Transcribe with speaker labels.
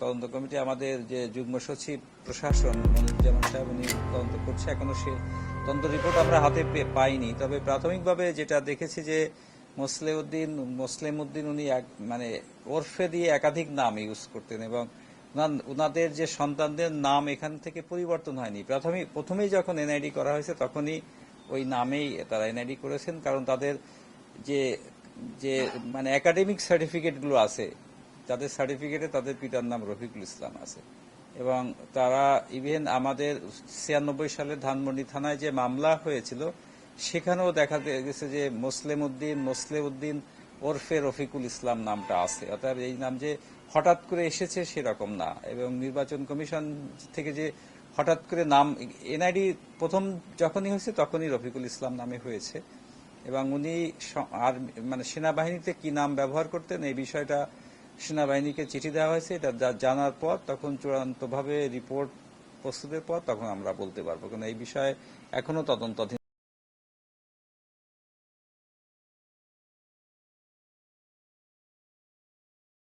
Speaker 1: তদন্ত কমিটি আমাদের যে যুগ্ম সচিব, প্রশাসন, মনিরুজ্জামান সাহেব, উনি তদন্ত করছে। এখনও সে তদন্ত রিপোর্ট আমরা হাতে পাইনি। তবে প্রাথমিকভাবে যেটা দেখেছি যে মোসলেউদ্দিন মুসলিম উদ্দিন উনি এক- মানে ওরফে দিয়ে একাধিক নাম ইউজ করতেন এবং উনাদের যে সন্তানদের নাম এখান থেকে পরিবর্তন হয়নি। প্রাথমিক প্রথমেই যখন এনআইডি করা হয়েছে তখনই ওই নামেই তারা এনআইডি করেছেন, কারণ তাদের যে যে মানে একাডেমিক সার্টিফিকেটগুলো আছে তাদের সার্টিফিকেটে তাদের পিতার নাম রফিকুল ইসলাম আছে। এবং তারা ইভেন আমাদের ছিয়ানব্বই সালে ধানমন্ডি থানায় যে মামলা হয়েছিল, সেখানেও দেখা গেছে যে মুসলিম উদ্দিন মুসলিম উদ্দিন ওরফে রফিকুল ইসলাম নামটা আছে। অর্থাৎ এই নাম যে হঠাৎ করে এসেছে সেরকম না। এবং নির্বাচন কমিশন থেকে যে হঠাৎ করে নাম, এনআইডি প্রথম যখনই হয়েছে তখনই রফিকুল ইসলাম নামে হয়েছে। এবং উনি আর মানে সেনাবাহিনীতে কি নাম ব্যবহার করতেন, এই বিষয়টা সেনাবাহিনীকে চিঠি দেওয়া হয়েছে, এটা জানার পর, তখন চূড়ান্তভাবে রিপোর্ট প্রস্তুতের পর তখন আমরা বলতে পারব। কারণ এই বিষয়ে এখনও তদন্তাধীন